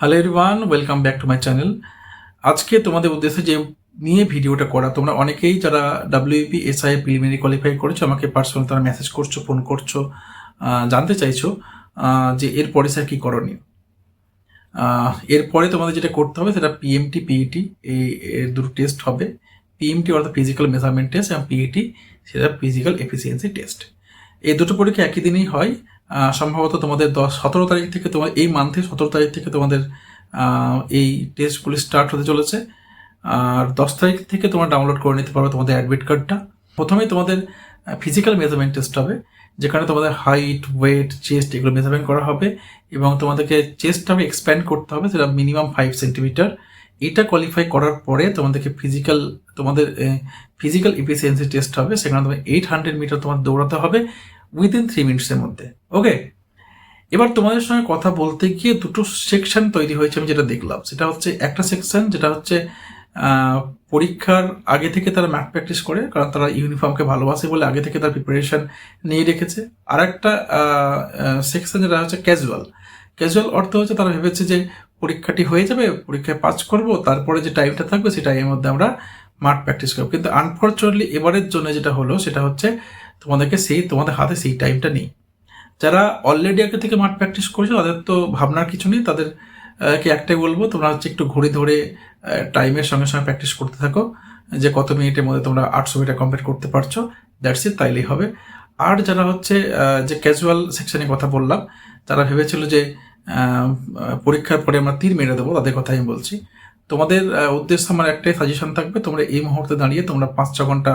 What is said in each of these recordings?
Hello everyone welcome back to my channel আজকে তোমাদের উদ্দেশ্যে যে নিয়ে ভিডিওটা করা, তোমরা অনেকেই যারা ডাব্লিউপি এসআই প্রিলিমিনারি কোয়ালিফাই করেছ, আমাকে পার্সোনাল তারা মেসেজ করছ ফোন করছ জানতে চাইছো যে এরপরে স্যার কী করণীয়? এরপরে তোমাদের যেটা করতে হবে সেটা পিএমটি পিইটি এই, এর দুটো টেস্ট হবে। পিএমটি অর্থাৎ ফিজিক্যাল মেজারমেন্ট টেস্ট এবং পিইটি সেটা ফিজিক্যাল এফিসিয়েন্সি টেস্ট এই দুটো পরীক্ষা একই দিনেই হয়। সম্ভবত তোমাদের দশ, সতেরো তারিখ থেকে তোমার এই মান্থে সতেরো তারিখ থেকে তোমাদের এই টেস্টগুলি স্টার্ট হতে চলেছে। আর দশ তারিখ থেকে তোমরা ডাউনলোড করে নিতে পারো তোমাদের অ্যাডমিট কার্ডটা প্রথমেই তোমাদের ফিজিক্যাল মেজারমেন্ট টেস্ট হবে, যেখানে তোমাদের হাইট ওয়েট চেস্ট এগুলো মেজারমেন্ট করা হবে এবং তোমাদেরকে চেস্টটাকে এক্সপ্যান্ড করতে হবে, সেটা মিনিমাম ফাইভ সেন্টিমিটার এটা কোয়ালিফাই করার পরে তোমাদেরকে ফিজিক্যাল তোমাদের ফিজিক্যাল এফিসিয়েন্সি টেস্ট হবে, সেখানে তোমার এইট হান্ড্রেড মিটার তোমার দৌড়াতে হবে উইদিন থ্রি মিনিটসের মধ্যে। ওকে এবার তোমাদের সঙ্গে কথা বলতে গিয়ে দুটো সেকশন তৈরি হয়েছে, আমি যেটা দেখলাম। সেটা হচ্ছে একটা সেকশন যেটা হচ্ছে পরীক্ষার আগে থেকে তারা ম্যাথ প্র্যাকটিস করে, কারণ তারা ইউনিফর্মকে ভালোবাসে বলে আগে থেকে তার প্রিপারেশন নিয়ে রেখেছে। আর একটা সেকশন যেটা হচ্ছে ক্যাজুয়াল ক্যাজুয়াল অর্থ হচ্ছে তারা ভেবেছে যে পরীক্ষাটি হয়ে যাবে, পরীক্ষায় পাস করব, তারপরে যে টাইমটা থাকবে সেই টাইমের মধ্যে আমরা মাঠ প্র্যাকটিস করব। কিন্তু আনফর্চুনেটলি এবারের জন্য যেটা হলো, সেটা হচ্ছে তোমাদেরকে সেই, তোমাদের হাতে সেই টাইমটা নেই। যারা অলরেডি আগে থেকে মাঠ প্র্যাকটিস করেছে, তাদের তো ভাবনার কিছু নেই। তাদের কে একটাই বলব, তোমরা হচ্ছে একটু ঘড়ি ধরে টাইমের সঙ্গে সঙ্গে প্র্যাকটিস করতে থাকো। যে কত মিনিটের মধ্যে তোমরা আটশো মিটার কমপ্লিট করতে পারছ দ্যাটস ইট তাইলেই হবে। আর যারা হচ্ছে যে ক্যাজুয়াল সেকশনে কথা বললাম তারা ভেবেছিল যে পরীক্ষার পরে আমরা তীর মেরে দেবো, তাদের কথা আমি বলছি। তোমাদের উদ্দেশ্য আমার একটাই সাজেশন থাকবে, তোমরা এই মুহূর্তে দাঁড়িয়ে তোমরা পাঁচ ছ ঘণ্টা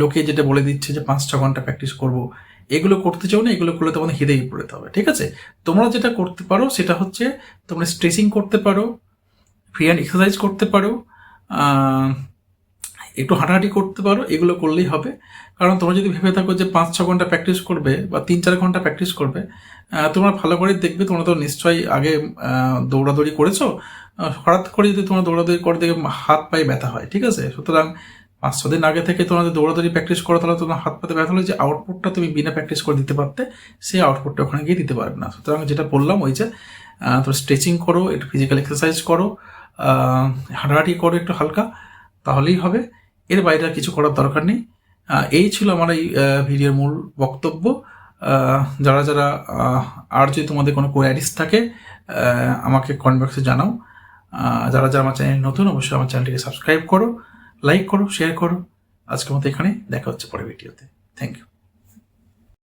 লোকে যেটা বলে দিচ্ছে যে পাঁচ ছ ঘণ্টা প্র্যাকটিস করব, এগুলো করতে চাও না, এগুলো করলে তোমাদের হিদেই পড়তে হবে, ঠিক আছে? তোমরা যেটা করতে পারো সেটা হচ্ছে তোমরা স্ট্রেচিং করতে পারো ফ্রি হ্যান্ড এক্সারসাইজ করতে পারো একটু হাঁটাহাঁটি করতে পারো, এগুলো করলেই হবে। কারণ তোমরা যদি ভেবে থাকো যে পাঁচ ছ ঘণ্টা প্র্যাকটিস করবে বা তিন চার ঘণ্টা প্র্যাকটিস করবে তোমরা ভালো করে দেখবে, তোমরা তো নিশ্চয়ই আগে দৌড়াদৌড়ি করেছ হঠাৎ করে যদি তোমরা দৌড়াদৌড়ি করে, দেখবে হাত পায়ে ব্যথা হয়, ঠিক আছে? সুতরাং পাঁচ, ছ দিন আগে থেকে তোমাদের দৌড়াদৌড়ি প্র্যাকটিস করো, তাহলে তোমার হাত পাতে ব্যথা হলে যে আউটপুটটা তুমি বিনা প্র্যাকটিস করে দিতে পারতে, সেই আউটপুটটা ওখানে গিয়ে দিতে পারবে না। সুতরাং যেটা বললাম ওই যে তোমরা স্ট্রেচিং করো, একটু ফিজিক্যাল এক্সারসাইজ করো হাঁটাহাঁটি করো একটু হালকা, তাহলেই হবে। এর বাইরে আর কিছু করার দরকার নেই। এই ছিল আমার এই ভিডিওর মূল বক্তব্য। যারা যারা আর যদি তোমাদের কোনো কোয়ারিজ থাকে আমাকে বক্সে জানাও। যারা যারা আমার চ্যানেল নতুন, অবশ্যই আমার চ্যানেলটিকে সাবস্ক্রাইব করো লাইক করো শেয়ার করো। আজকের মতো এখানে দেখা হচ্ছে পরে ভিডিওতে থ্যাংক ইউ